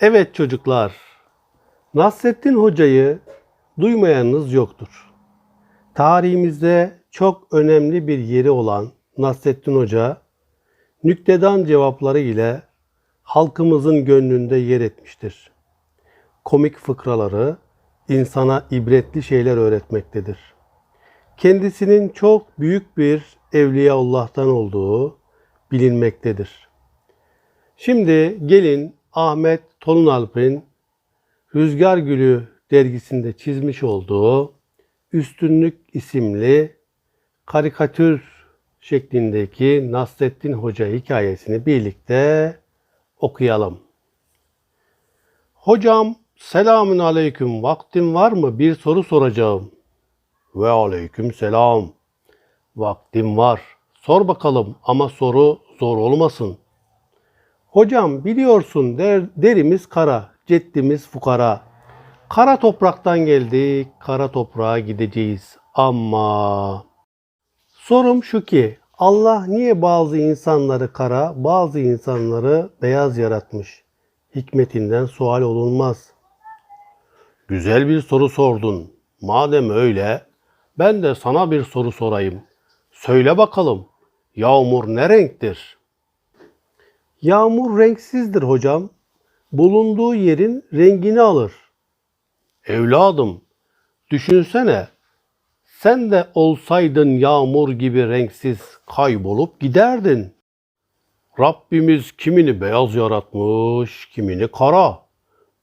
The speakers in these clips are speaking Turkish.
Evet çocuklar, Nasrettin Hoca'yı duymayanınız yoktur. Tarihimizde çok önemli bir yeri olan Nasrettin Hoca, nüktedan cevapları ile halkımızın gönlünde yer etmiştir. Komik fıkraları insana ibretli şeyler öğretmektedir. Kendisinin çok büyük bir Evliyaullah'tan olduğu bilinmektedir. Şimdi gelin Ahmet Tolunalp'in Rüzgar Gülü dergisinde çizmiş olduğu Üstünlük isimli karikatür şeklindeki Nasrettin Hoca hikayesini birlikte okuyalım. Hocam selamün aleyküm vaktin var mı bir soru soracağım. Ve aleyküm selam. Vaktim var. Sor bakalım ama soru zor olmasın. Hocam biliyorsun der, derimiz kara, ceddimiz fukara. Kara topraktan geldik, kara toprağa gideceğiz. Ama sorum şu ki Allah niye bazı insanları kara, bazı insanları beyaz yaratmış? Hikmetinden sual olunmaz. Güzel bir soru sordun. Madem öyle, ben de sana bir soru sorayım. Söyle bakalım, yağmur ne renktir? Yağmur renksizdir hocam. Bulunduğu yerin rengini alır. Evladım, düşünsene. Sen de olsaydın yağmur gibi renksiz kaybolup giderdin. Rabbimiz kimini beyaz yaratmış, kimini kara.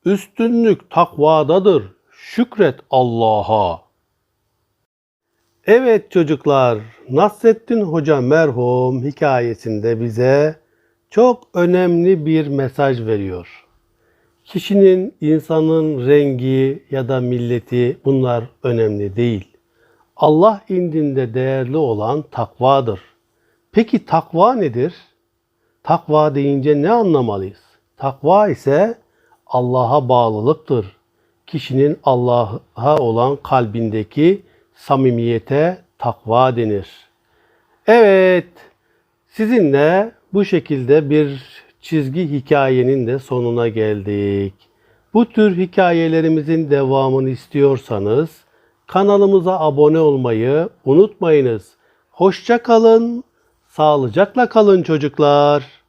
Üstünlük takvadadır. Şükret Allah'a. Evet çocuklar, Nasrettin Hoca merhum hikayesinde bize çok önemli bir mesaj veriyor. Kişinin, insanın rengi ya da milleti bunlar önemli değil. Allah indinde değerli olan takvadır. Peki takva nedir? Takva deyince ne anlamalıyız? Takva ise Allah'a bağlılıktır. Kişinin Allah'a olan kalbindeki samimiyete takva denir. Evet, sizinle bu şekilde bir çizgi hikayenin de sonuna geldik. Bu tür hikayelerimizin devamını istiyorsanız kanalımıza abone olmayı unutmayınız. Hoşça kalın, sağlıcakla kalın çocuklar.